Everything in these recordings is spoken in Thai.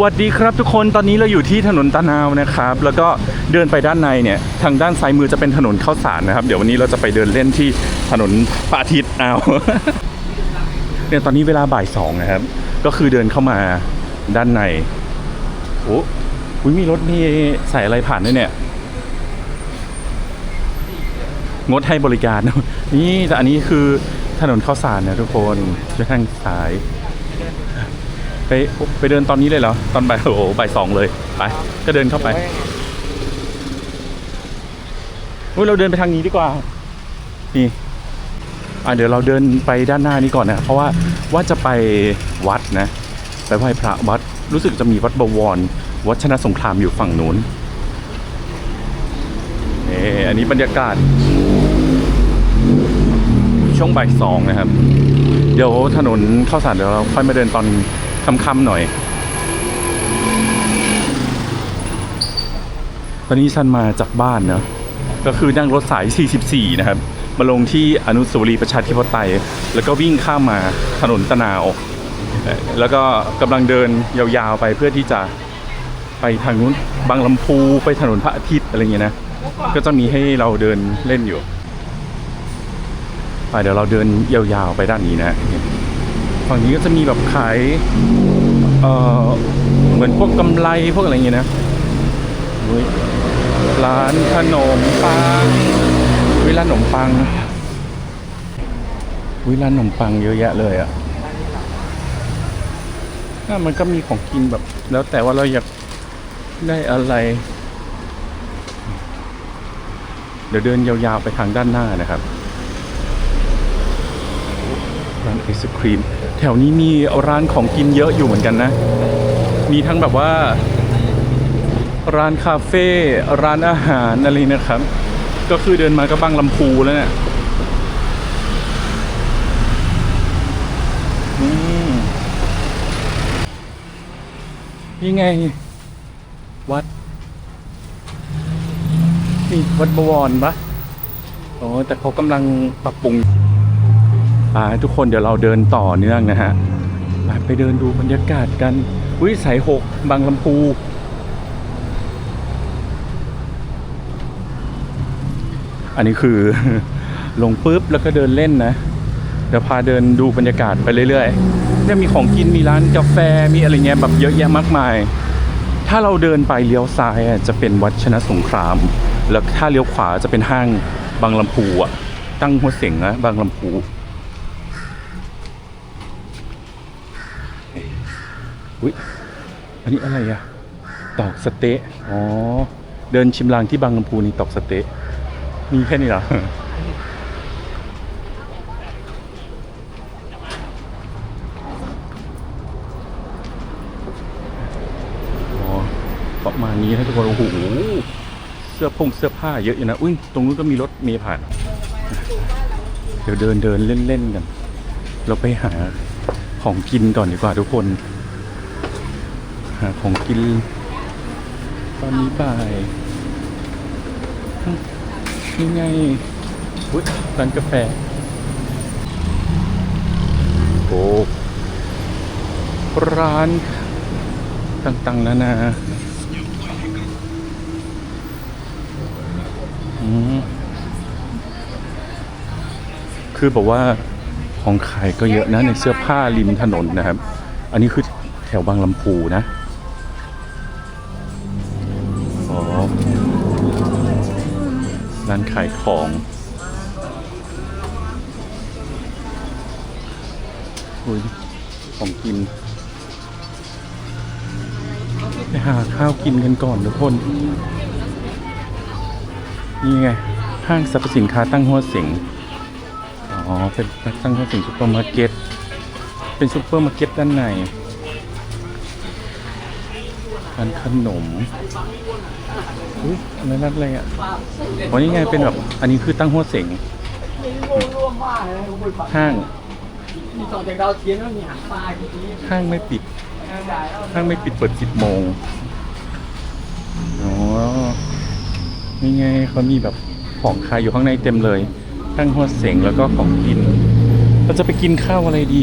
วัสดีครับทุกคนตอนนี้เราอยู่ที่ถนนตะนาวนะครับ แล้วก็เดินไปด้านในเนี่ยทางด้านซ้ายมือจะเป็นถนนข้าวสารนะครับ เดี๋ยววันนี้เราจะไปเดินเล่นที่ถนนพระอาทิตย์เอาเนี่ยตอนนี้เวลาบ่ายสองนะครับ ก็คือเดินเข้ามาด้านในโอ้อุ๊ยมีรถมีใส่อะไรผ่านด้วยเนี่ยงดให้บริการนี่แต่อันนี้คือถนนข้าวสารนะทุกคนจะทางซ้าย ไปไปเดินตอนนี้เลยเหรอ ตอนบ่ายโอ้โหบ่ายสองเลย ไป ก็เดินเข้าไปอุ๊ยเราเดินไปทางนี้ดีกว่า นี่ อะเดี๋ยวเราเดินไปด้านหน้านี้ก่อนนะ เพราะว่าว่าจะไปวัดนะ ไปไหว้พระวัด รู้สึกจะมีวัดบวร วัดชนะสงครามอยู่ฝั่งนู้นเอออันนี้บรรยากาศ ช่วงบ่ายสองนะครับ เดี๋ยวถนนเข้าสารเดี๋ยวเราค่อยมาเดินตอน ค่ำๆหน่อย ตอนนี้ฉันมาจากบ้านเนอะก็คือนั่งรถสาย 44 นะครับ มาลงที่อนุสาวรีย์ประชาธิปไตย แล้วก็วิ่งข้ามมาถนนตะนาว แล้วก็กำลังเดินยาวๆไปเพื่อที่จะไปทางนู้นบางลำพูไปถนนพระอาทิตย์อะไรเงี้ยนะ ก็จะมีให้เราเดินเล่นอยู่ไปเดี๋ยวเราเดินยาวๆไปด้านนี้นะ ฝั่งนี้ก็จะมีแบบขายเอ่อเหมือนพวกกำไรพวกอะไรอย่างเงี้ยนะร้านขนมปังวิร้านขนมปังวิร้านขนมปังเยอะแยะเลยอะ่ะน่ามันก็มีของกินแบบ แล้วแต่ว่าเราอยากได้อะไร เดี๋ยวเดินยาวๆไปทางด้านหน้านะครับร้านไอศครีม แถวนี้มีร้านของกินเยอะอยู่เหมือนกันนะ มีทั้งแบบว่า ร้านคาเฟ่ร้านอาหารอะไรนะครับ ก็คือเดินมาก็บางลำพูแล้วเนี่ยนี่ไง วัด นี่ วัดบวรปะโอ้แต่เขากำลังปรับปรุง ทุกคนเดี๋ยวเราเดินต่อเนื่องนะฮะไปเดินดูบรรยากาศกันอุ้ยสายหกบางลำพูอันนี้คือลงปุ๊บแล้วก็เดินเล่นนะ เดี๋ยวพาเดินดูบรรยากาศไปเรื่อยๆเนี่ยมีของกินมีร้านกาแฟมีอะไรเงี้ยแบบเยอะแยะมากมาย ถ้าเราเดินไปเลี้ยวซ้ายจะเป็นวัดชนะสงคราม แล้วถ้าเลี้ยวขวาจะเป็นห้างบางลำพูอะตั้งหัวเสียงนะบางลำพู อุ้ยอันนี้อะไรอะตอกสเต๊ะอ๋อ เดินชิมลางที่บางลำพูนี่ตอกสเต๊ะมีแค่นี้เหรออ๋อประมาณนี้นะทุกคนโอ้โหเสื้อพงเสื้อผ้าเยอะอยู่นะอุ้ยตรงนู้นก็มีรถเมล์ผ่าน เดี๋ยวเดินเดินเล่นๆกัน เราไปหาของกินก่อนดีกว่าทุกคนาของกิน ตอนนี้บ่าย นี่ไงอุ๊ยร้านกาแฟ โอ้ร้านต่างๆ นานาคือบอกว่าของขายก็เยอะนะในเสื้อผ้าริมถนนนะครับ อันนี้คือแถวบางลำพูนะ อุ้ยของกินไปหาข้าวกินกันก่อนทุกคน นี่ไง ห้างสรรพสินค้าตั้งหัวเสิงอ๋อ เป็นตั้งหัวเสิงซุปเปอร์มาร์เก็ต เป็นซุปเปอร์มาร์เก็ตด้านในร้านขนมอุ้ยอะไรนั่นอะไรอะวันนี้ไงเป็นแบบ อันนี้คือตั้งหัวเสงห้าง มีส่อจากดาวเทียมแล้วมีหางปลาที่ห้างไม่ปิด ห้างไม่ปิดเปิดสิบโมงอ๋อนี่ไงเขามีแบบของขายอยู่ข้างในเต็มเลย ทั้งหัวเสงแล้วก็ของกิน เราจะไปกินข้าวอะไรดี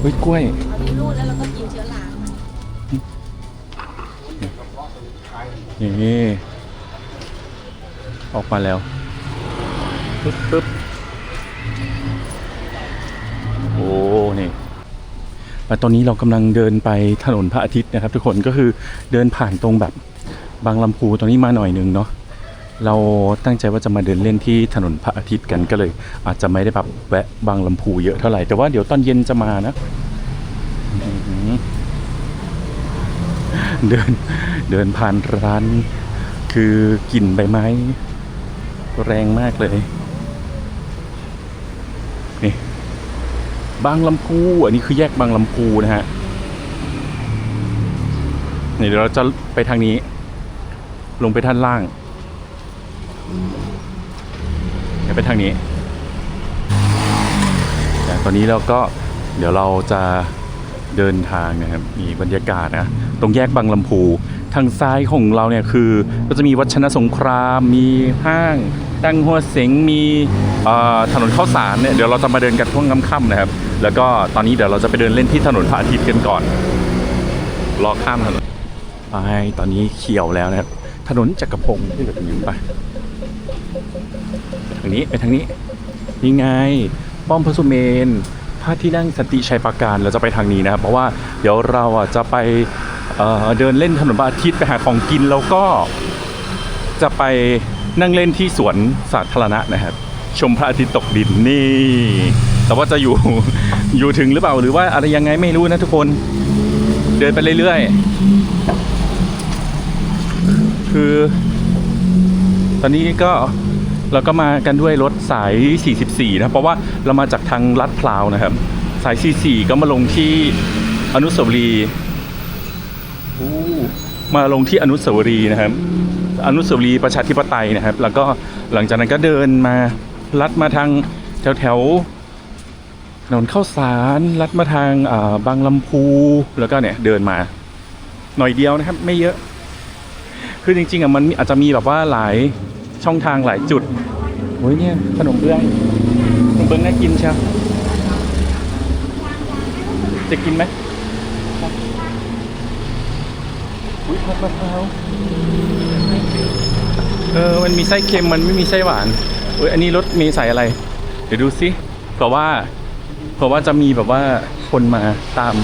เฮ้ยกล้วยเรามีรูดแล้วเราก็กินเชื้อรา นี่ออกมาแล้วปึ๊บ นี่ตอนนี้เรากำลังเดินไปถนนพระอาทิตย์นะครับ ทุกคนก็คือเดินผ่านตรงแบบบางลำพูตรงนี้มาหน่อยหนึงเนาะเราตั้งใจว่าจะมาเดินเล่นที่ถนนพระอาทิตย์กันก็เลย อาจจะไม่ได้แบบแวะบางลำพูเยอะเท่าไหร่แต่ว่าเดี๋ยวตอนเย็นจะมานะเดินเดินผ่านร้าน คือกลิ่นใบไม้ แรงมากเลยนี่ บางลำพูอันนี้คือแยกบางลำพูนะฮะเดี๋ยวเราจะไปทางนี้ ลงไปท่านล่างเดี๋ยวไปทางนี้แต่ตอนนี้เราก็เดี๋ยวเราจะเดินทางนะครับมีบรรยากาศนะตรงแยกบางลำพูทางซ้ายของเราเนี่ยคือก็จะมีวัดชนะสงคราม มีห้างตั้งหัวเสงมีถนนข้าวสารเนี่ยเดี๋ยวเราจะมาเดินกันช่วงค่ำๆนะครับ แล้วก็ตอนนี้เดี๋ยวเราจะไปเดินเล่นที่ถนนพระอาทิตย์กันก่อนรอข้ามถนนไปตอนนี้เขียวแล้วนะครับ ถนนจักรพงศ์ที่เราจะอยู่ไปทางนี้ไปทางนี้นี่ไง ป้อมพระสุเมนพระที่นั่งสติชัยปราการเราจะไปทางนี้นะครับ เพราะว่าเดี๋ยวเราอะจะไปเเดินเล่นถนนพระอาทิตย์ไปหาของกินแล้วก็จะไปนั่งเล่นที่สวนสาธารณะนะครับ ชมพระอาทิตย์ตกดินนี่ แต่ว่าจะอยู่อยู่ถึงหรือเปล่าหรือว่าอะไรยังไงไม่รู้นะทุกคน เดินไปเรื่อยๆ คือ ตอนนี้ก็เราก็มากันด้วยรถสาย 44 นะ เพราะว่าเรามาจากทางลัดพร้าวนะครับ สาย 44 ก็มาลงที่อนุสาวรีย์มาลงที่อนุสาวรีย์นะครับ อนุสาวรีย์ประชาธิปไตยนะครับ แล้วก็หลังจากนั้นก็เดินมาลัดมาทางแถวแถว ถนนข้าวสารลัดมาทางาบางลำพูแล้วก็เนี่ยเดินมา หน่อยเดียวนะครับ ไม่เยอะ คือจริงๆอะมันอาจจะมีแบบว่าหลายช่องทางหลายจุดโอ้ยเนี่ยขนมเบื้องขนมเบื้องน่ากินเชียวจะกินไหมอุ้ยผัดมะพร้าวเออมันมีไส้เค็มมันไม่มีไส้หวานเอ้ยอันนี้รสมีใส่อะไร เดี๋ยวดูสิเพราะว่า เพราะว่าจะมีแบบว่าคนมาตาม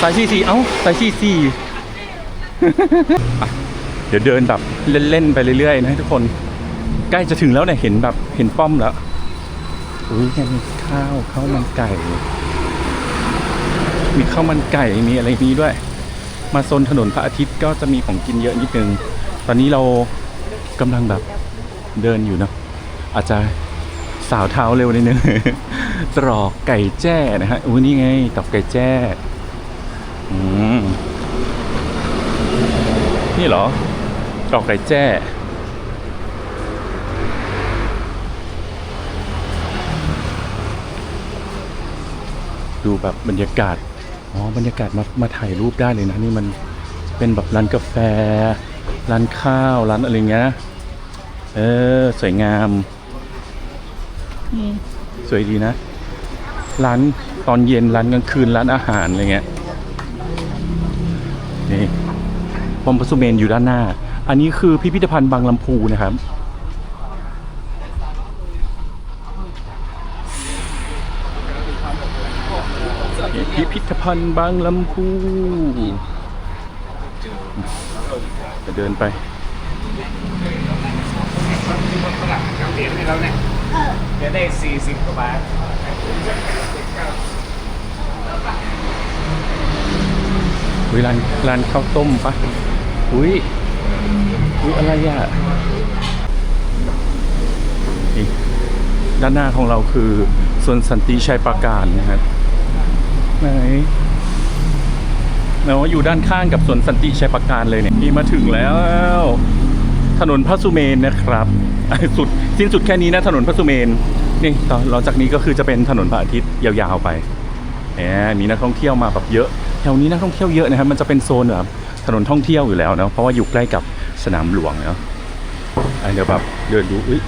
สายซีซีเอ้าสายซีซีเดี๋ยวเดินแบบเล่นๆไปเรื่อยๆนะทุกคน ใกล้จะถึงแล้วเนี่ยเห็นแบบเห็นป้อมแล้วอุ้ยเนี่ยมีข้าวข้าวมันไก่ มีข้าวมันไก่มีอะไรนี้ด้วย มาโซนถนนพระอาทิตย์ก็จะมีของกินเยอะนิดนึง ตอนนี้เรากำลังแบบเดินอยู่เนาะอาจจะ สาวเท้าเร็วนิดนึง ตรอกไก่แจ้นะฮะอุ้นี่ไงตรอกไก่แจ้อืมนี่เหรอดอกไก่แจ้ดูแบบบรรยากาศ อ๋อ บรรยากาศมามาถ่ายรูปได้เลยนะ นี่มันเป็นแบบร้านกาแฟ ร้านข้าว ร้านอะไรเงี้ย เออ สวยงาม สวยดีนะ ร้านตอนเย็นร้านกลางคืนร้านอาหารอะไรเงี้ยนี่ปอมพระสุเมนอยู่ด้านหน้า อันนี้คือพิพิธภัณฑ์บางลำพูนะครับ พิพิธภัณฑ์บางลำพูจะเดินไป 40กว่าบาทอุ้ยร้านร้านข้าวต้มปะอุ้ยอุ้ยอะไรอะนี่ด้านหน้าของเราคือสวนสันติชัยปราการนะครับไหนแม้ว่าอยู่ด้านข้างกับสวนสันติชัยปราการเลยเนี่ยนี่มาถึงแล้ว ถนนพระสุเมนนะครับ สุดสิ้นสุดแค่นี้นะถนนพระสุเมน นี่ต่อหลังจากนี้ก็คือจะเป็นถนนพระอาทิตย์ยาวๆไปแหมมีนักท่องเที่ยวมาแบบเยอะแถวนี้นักท่องเที่ยวเยอะนะครับ มันจะเป็นโซนแบบถนนท่องเที่ยวอยู่แล้วเนาะเพราะว่าอยู่ใกล้กับสนามหลวงเนาะเดี๋ยวแบบเดินดูอุ้ย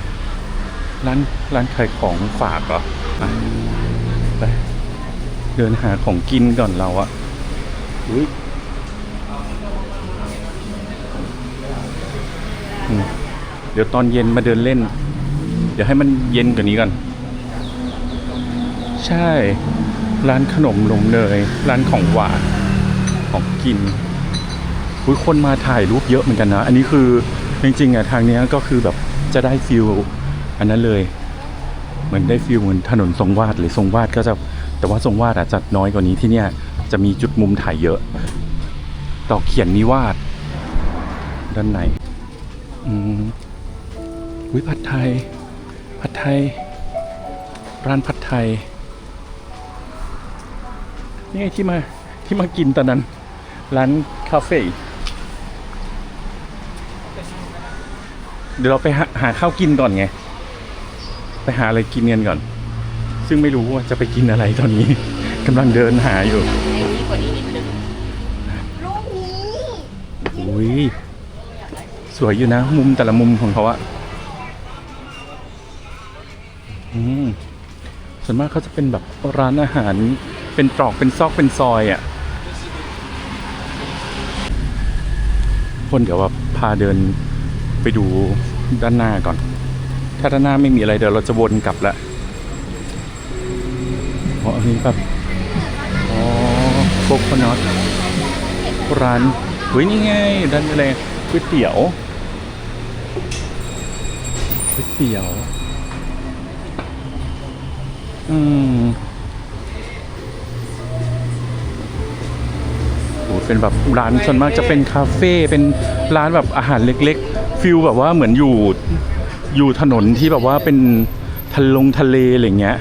ร้านร้านขายของฝากเหรอไปเดินหาของกินก่อนเราอะอุ้ยเดี๋ยวตอนเย็นมาเดินเล่น เดี๋ยวให้มันเย็นกว่านี้ก่อน ใช่ ร้านขนมนมเนยร้านของหวานของกินอุ้ยคนมาถ่ายรูปเยอะเหมือนกันนะ อันนี้คือจริงๆอะทางเนี้ยก็คือแบบจะได้ฟิลอันนั้นเลย เหมือนได้ฟิลเหมือนถนนทรงวาดเลยทรงวาดก็จะแต่ว่าทรงวาดอาจจะน้อยกว่านี้ที่เนี่ยจะมีจุดมุมถ่ายเยอะดอเขียนนิวาด ด้านในอืมวิผัดไทย ผัดไทย ร้านผัดไทย นี่ไงที่มาที่มากินตอนนั้น ร้านคาเฟ่เดี๋ยวเราไปหาหาข้าวกินก่อนไง ไปหาอะไรกินกันก่อน ซึ่งไม่รู้ว่าจะไปกินอะไรตอนนี้ กำลังเดินหาอยู่ลูกนี้อุ้ยสวยอยู่นะ มุมแต่ละมุมของเขาอะอืมส่ วนมากเขาจะเป็นแบบร้านอาหารเป็นตรอกเป็นซอกเป็นซอยอะคนเดี๋ยวว่าพาเดินไปดูด้านหน้าก่อน ถ้าด้านหน้าไม่มีอะไรเดี๋ยวเราจะวนกลับละอ๋ออันนี้แบบอ๋อโคโคนัทร้านเฮ้ยนี่ไงร้านอะไรก๋วยเตี๋ยวก๋วยเตี๋ยว อืมโอ้เป็นแบบร้านส่วนมากจะเป็นคาเฟ่เป็นร้านแบบอาหารเล็กๆฟิลแบบว่าเหมือนอยู่อยู่ถนนที่แบบว่าเป็นทะลงทะเลอะไรเงี้ย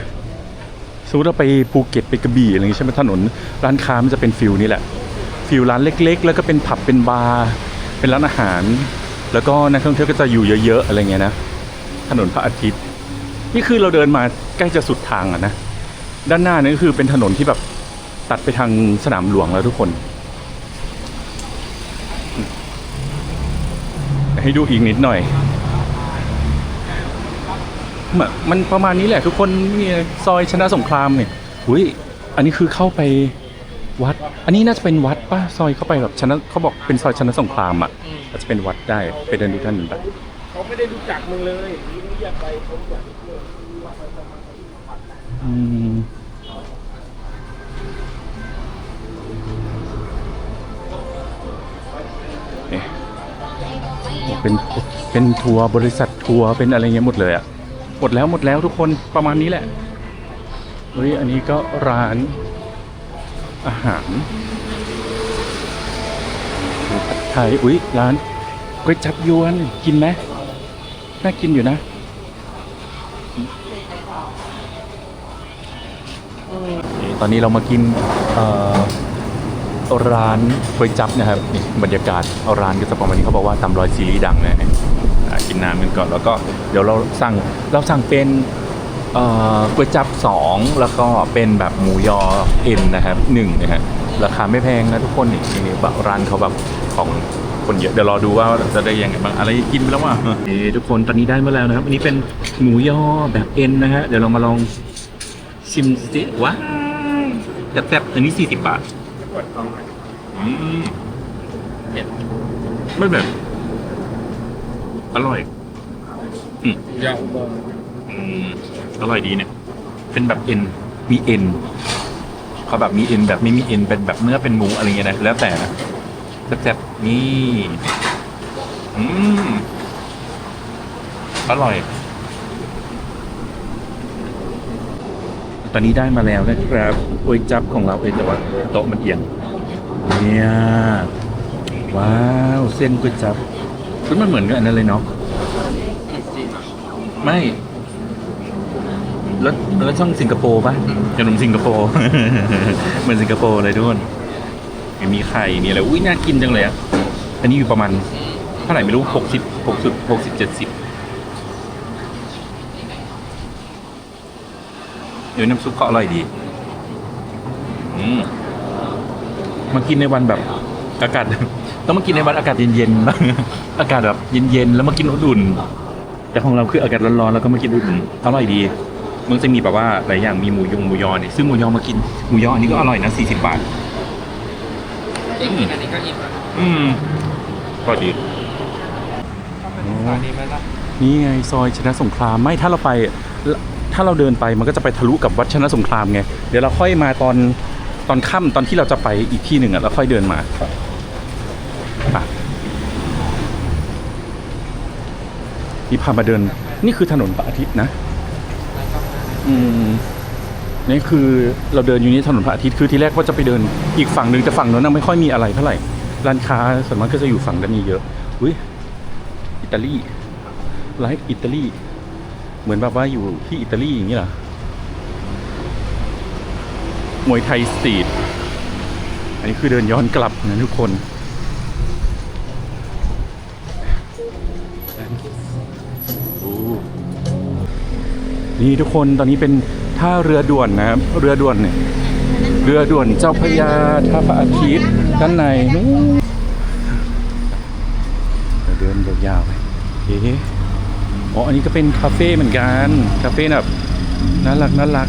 สมมติเราไปภูเก็ตไปกระบี่อะไรอย่างงี้ยใช่ไหมถนน ร้านค้ามันจะเป็นฟิลนี้แหละฟิลร้านเล็ก ๆ แล้วก็เป็นผับเป็นบาร์เป็นร้านอาหาร แล้วก็นักท่องเที่ยวก็จะอยู่เยอะๆอะไรเงี้ยนะถนนพระอาทิตย์ นี่คือเราเดินมาใกล้จะสุดทางอะนะ ด้านหน้านี่ก็คือเป็นถนนที่แบบตัดไปทางสนามหลวงแล้วทุกคน ให้ดูอีกนิดหน่อย มันประมาณนี้แหละทุกคนนี่ซอยชนะสงครามเนี่ยอุ้ยอันนี้คือเข้าไปวัด อันนี้น่าจะเป็นวัดป่ะซอยเข้าไปแบบชนะเขาบอกเป็นซอยชนะสงครามอะอาจจะเป็นวัดได้ไปเดินดูท่านหนึ่งไปเขาไม่ได้รู้จักมึงเลยนี่เรียกไปเขาอยาก เนี่ยเป็นเป็นทัวร์บริษัททัวร์เป็นอะไรเงี้ยหมดเลยอะหมดแล้วหมดแล้วทุกคนประมาณนี้แหละเฮ้ยอันนี้ก็ร้านอาหารผัดไทยอุ้ยร้านก๋วยจับยวนกินไหมน่ากินอยู่นะ ต อนนี้เรามากินร้านก๋วยจับนะครับนี่บรรยากาศเอาร้านก็จะประมาณนี้เขาบอกว่าตามรอยซีรีส์ดังนะกินน้ำกันก่อนแล้วก็เดี๋ยวเราสั่งเราสั่งเป็นก๋วยจับสองแล้วก็เป็นแบบหมูยอเอ็นนะครับหนึ่งนะฮะราคาไม่แพงนะทุกคนนี่นี่ร้านเขาแบบของคนเยอะเดี๋ยวรอดูว่าจะได้ยังไงบ้างอะไรกินไปแล้วว่ะเอ้ทุกคนตอนนี้ได้มาแล้วนะครับ อันนี้เป็นหมูยอแบบเอ็นนะฮะเดี๋ยวเรามาลองชิมสิว้า แซ่บๆอันนี้สี่สิบบาทอืมเนี่ยไม่แบบ อร่อย อืมอยากอืมอร่อยดีเนี่ย เป็นแบบเอ็น มีเอ็นเขาแบบมีเอ็นแบบไม่มีเอ็นเป็นแบบเนื้อเป็นหมูอะไรเงี้ยนะแล้วแต่นะแซ่บๆนี่ อืม อร่อย ตอนนี้ได้มาแล้วนะครับก๋วยจับของเราเองแต่ว่าโต๊ะมันเอียงเนี่ยว้าวเส้นก๋วยจับคือมันเหมือนกับอันนั้นเลยเนาะไม่แล้วแล้วช่องสิงคโปร์ปะขนมสิงคโปร์เหมือนสิงคโปร์เลยทุกคนมีไข่มีอะไรอุ้ยน่ากินจังเลยอะอันนี้อยู่ประมาณเท่าไหร่ไม่รู้หกสิบหกสิบหกสิบเจ็ดสิบ เดี๋ยวน้ำซุปก็อร่อยดี อืมมากินในวันแบบอากาศ ต้องมากินในวันอากาศเย็นๆอากาศแบบเย็นๆแล้วมากินอุ่นๆแต่ของเราคืออากาศร้อนๆแล้วก็มากินอุ่นๆอร่อยดีมันจะมีแบบว่าหลายอย่างมีหมูยงหมูยอเนี่ยซึ่งหมูยอมากินหมูยออันนี้ก็อร่อยนะสี่สิบบาทกินกินอันนี้ก็อิ่มแล้วอืมก็ดีอันนี้ไหมล่ะนี่ไงซอยชนะสงครามไม่ถ้าเราไป ถ้าเราเดินไปมันก็จะไปทะลุกับวัดชนะสงครามไง เดี๋ยวเราค่อยมาตอนตอนค่ำตอนที่เราจะไปอีกที่หนึ่งอะแล้วค่อยเดินมาอะนี่พามาเดิน นี่คือถนนพระอาทิตย์นะ อืมนี่คือเราเดินอยู่นี่ถนนพระอาทิตย์คือที่แรกว่าจะไปเดินอีกฝั่งหนึ่งแต่ฝั่งนู้นไม่ค่อยมีอะไรเท่าไหร่ร้านค้าส่วนมากก็จะอยู่ฝั่งด้านนี้เยอะอุ้ยอิตาลีไลฟ์อิตาลี เหมือนแบบว่าอยู่ที่อิตาลีอย่างนี้เหรอมวยไทยสตรีทอันนี้คือเดินย้อนกลับนะทุกคนนี่ทุกคนตอนนี้เป็นท่าเรือด่วนนะครับ เรือด่วนเนี่ยเรือด่วนเจ้าพระยาท่าพระอาทิตย์ด้านในนู้นเดินยาวๆไปเอ๊ะ อ๋อ อันนี้ก็เป็นคาเฟ่เหมือนกัน คาเฟ่แบบน่ารักน่ารัก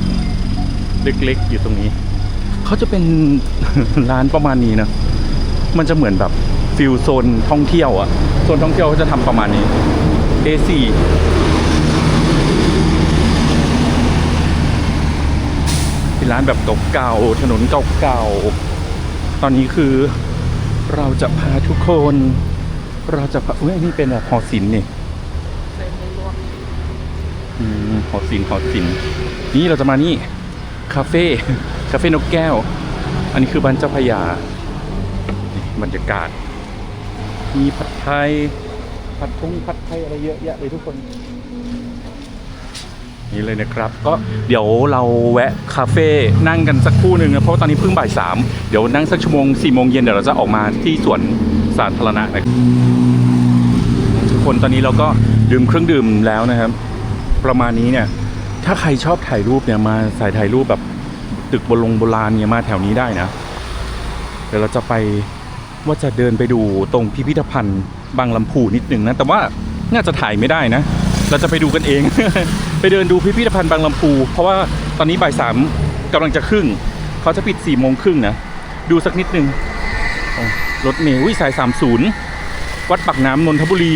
เล็กๆอยู่ตรงนี้ เขาจะเป็นร้านประมาณนี้นะ มันจะเหมือนแบบฟิลโซนท่องเที่ยวอะโซนท่องเที่ยวเขาจะทำประมาณนี้ A4 เป็นร้านแบบเก่าๆ ถนนเก่าๆ ตอนนี้คือเราจะพาทุกคน เราจะพาอุ้ยนี่เป็นแบบหอศิลป์นี่ หอศิลป์หอศิลป์นี่เราจะมานี่ คาเฟ่คาเฟ่นกแก้ว อันนี้คือบ้านเจ้าพยาบรรยากาศ มีผัดไทย ผัดทงผัดไทยอะไรเยอะแยะเลยทุกคนนี่เลยนะครับ ก็เดี๋ยวเราแวะคาเฟ่นั่งกันสักครู่หนึ่งนะเพราะาตอนนี้เพิ่งบ่ายสามเดี๋ยวนั่งสักชั่วโมงสี่โมงเย็นเดี๋ยวเราจะออกมาที่สวนสาธารณะนะทุกคนตอนนี้เราก็ดื่มเครื่องดื่มแล้วนะครับ ประมาณนี้เนี่ย ถ้าใครชอบถ่ายรูปเนี่ยมาสายถ่ายรูปแบบตึกโบลงโบราณเนี่ยมาแถวนี้ได้นะ เดี๋ยวเราจะไปว่าจะเดินไปดูตรงพิพิธภัณฑ์บางลำพูนิดหนึ่งนะ แต่ว่าน่าจะถ่ายไม่ได้นะ เราจะไปดูกันเอง ไปเดินดูพิพิธภัณฑ์บางลำพู เพราะว่าตอนนี้บ่ายสามกำลังจะครึ่ง เขาจะปิดสี่โมงครึ่งนะ ดูสักนิดนึงรถเมล์วิสายสามศูนย์วัดปักน้ำนนทบุรี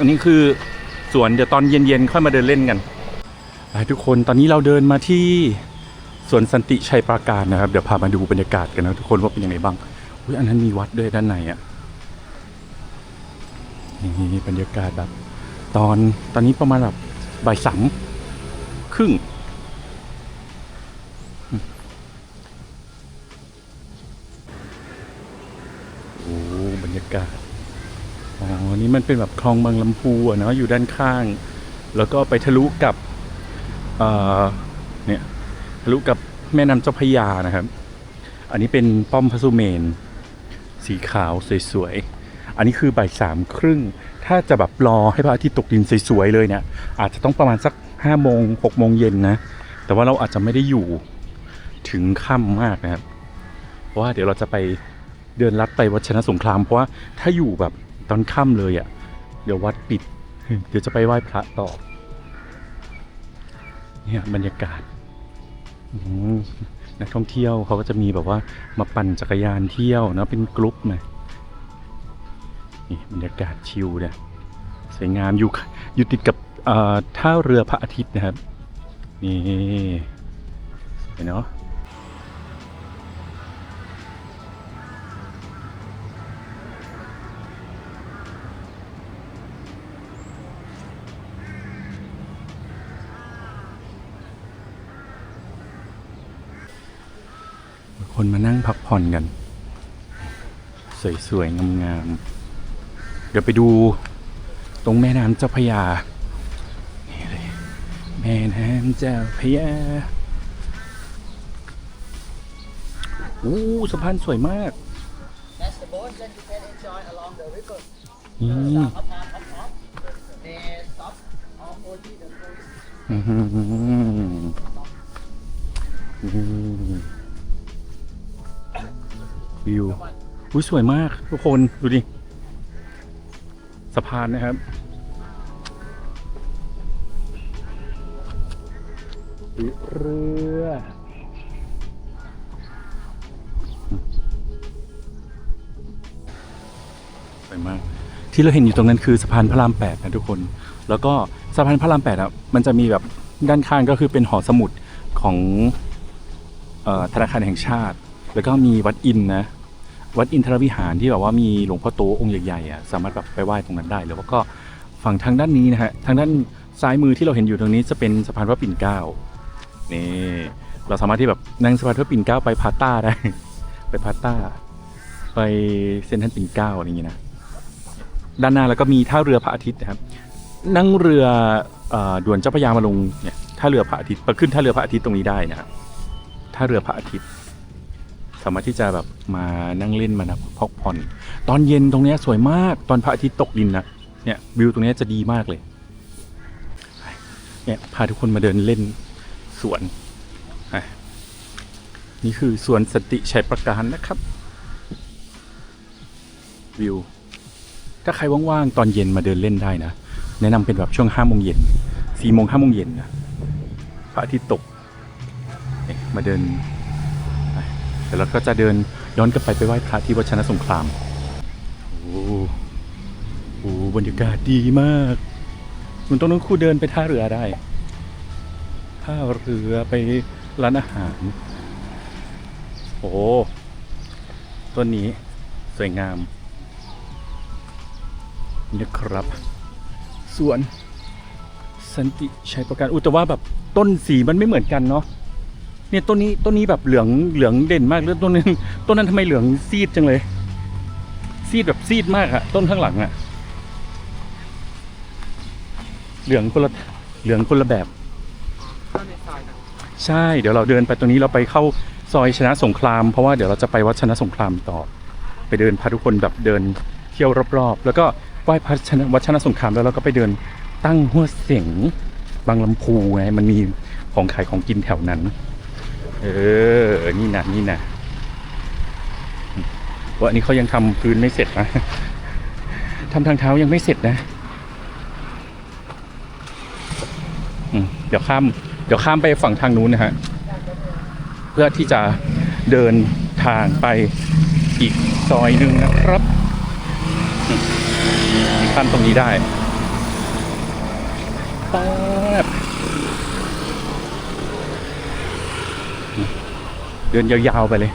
อันนี้คือสวนเดี๋ยวตอนเย็นๆค่อยมาเดินเล่นกันทุกคนตอนนี้เราเดินมาที่สวนสันติชัยปราการนะครับ เดี๋ยวพามาดูบรรยากาศกันนะทุกคนว่าเป็นยังไงบ้างอุ้ยอันนั้นมีวัดด้วยด้านในอะนี่บรรยากาศแบบ ตอนตอนนี้ประมาณแบบบ่ายสามครึ่ง นี่มันเป็นแบบคลองบางลำพูเนาะอยู่ด้านข้าง แล้วก็ไปทะลุกับเนี่ยทะลุกับแม่น้ำเจ้าพยานะครับ อันนี้เป็นป้อมพระสุเมน สีขาวสวยๆ อันนี้คือบ่ายสามครึ่ง ถ้าจะแบบรอให้พระอาทิตย์ตกดินสวยๆเลยเนี่ย อาจจะต้องประมาณสักห้าโมงหกโมงเย็นนะ แต่ว่าเราอาจจะไม่ได้อยู่ถึงค่ำมากนะครับ เพราะว่าเดี๋ยวเราจะไปเดินลัดไปวัชนะสงคราม เพราะว่าถ้าอยู่แบบ ตอนค่ำเลยอะ่ะ เดี๋ยววัดปิด เดี๋ยวจะไปไหว้พระต่อ เนี่ยบรรยากาศนักท่องเที่ยวเขาก็จะมีแบบว่ามาปั่นจักรยานเที่ยวนะเป็นกรุ๊ปนะนี่บรรยากาศชิลเนี่ยสวยงามอยู่อยู่ติดกับอ่อท่าเรือพระอาทิตย์นะครับ นี่สวยเนาะ คนมานั่งพักผ่อนกัน สวยๆ งามๆ เดี๋ยวไปดูตรงแม่น้ำเจ้าพยา นี่เลย แม่น้ำเจ้าพยาอู้สะพานสวยมากนี่ Up, up, วิวอุ้ยสวยมากทุกคนดูดิสะพานนะครับ เรือสวยมาก ที่เราเห็นอยู่ตรงนั้นคือสะพานพระรามแปดนะทุกคน แล้วก็สะพานพระรามแปดอะมันจะมีแบบด้านข้างก็คือเป็นหอสมุดของออธนาคารแห่งชาติ แล้วก็มีวัดอินนะ วัดอินทรวิหารที่แบบว่ามีหลวงพ่อโตองค์ใหญ่ๆอะสามารถแบบไปไหว้ตรงนั้นได้แล้วก็ฝั่งทางด้านนี้นะฮะทางด้านซ้ายมือที่เราเห็นอยู่ตรงนี้จะเป็นสะพานพระปิ่นเกล้านี่เราสามารถที่แบบนั่งสะพานพระปิ่นเกล้าไปพาต้าได้ ไปพาต้า ไปเซนทรัลปิ่นเกล้าอะไรอย่างงี้นะด้านหน้าแล้วก็มีท่าเรือพระอาทิตย์นะครับ นั่งเรือเอ่อด่วนเจ้าพระยามาลงเนี่ยท่าเรือพระอาทิตย์ไปขึ้นท่าเรือพระอาทิตย์ตรงนี้ได้นะครับท่าเรือพระอาทิตย์ สามารถที่จะแบบมานั่งเล่นมานะพักผ่อน ตอนเย็นตรงนี้สวยมากตอนพระอาทิตย์ตกดินนะเนี่ยวิวตรงนี้จะดีมากเลยเนี่ยพาทุกคนมาเดินเล่นสวนนี่คือสวนสติชัยประการนะครับ วิว ถ้าใครว่างๆ ตอนเย็นมาเดินเล่นได้นะ แนะนำเป็นแบบช่วงห้าโมงเย็นสี่โมงห้าโมงเย็นนะพระอาทิตย์ตกมาเดิน ดี๋ยวเราก็จะเดินย้อนกลับไปไปไหว้พระที่วัดชนะสงคราม โอ้โหบรรยากาศดีมากคุณตรงนู้นคู่เดินไปท่าเรือได้ท่าเรือไปร้านอาหาร โอ้ต้นนี้สวยงามนี่ครับ ส่วนสันติชัยประการอุยแต่ว่าแบบต้นสีมันไม่เหมือนกันเนาะ เนี่ยต้นนี้ต้นนี้แบบเหลืองเหลืองเด่นมากแล้วต้นนั้นต้นนั้นทำไมเหลืองซีดจังเลย ซีดแบบซีดมากอะต้นข้างหลังอะเหลืองคนละเหลืองคนละแบบ ใช่เดี๋ยวเราเดินไปตรงนี้เราไปเข้าซอยชนะสงคราม เพราะว่าเดี๋ยวเราจะไปวัดชนะสงครามต่อ ไปเดินพาทุกคนแบบเดินเที่ยวรอบๆ แล้วก็ไหว้พระชนะวัดชนะสงครามแล้วเราก็ไปเดินตั้งหัวเสียงบางลำพูไงมันมีของขายของกินแถวนั้น เออ นี่นะนี่นะวันนี้เขายังทำพื้นไม่เสร็จนะทำทางเท้ายังไม่เสร็จนะเดี๋ยวข้าม เดี๋ยวข้ามไปฝั่งทางนู้นนะฮะ เพื่อที่จะเดินทางไปอีกซอยหนึ่งนะครับข้ามตรงนี้ได้ป๊บ เดินยาวๆไปเลย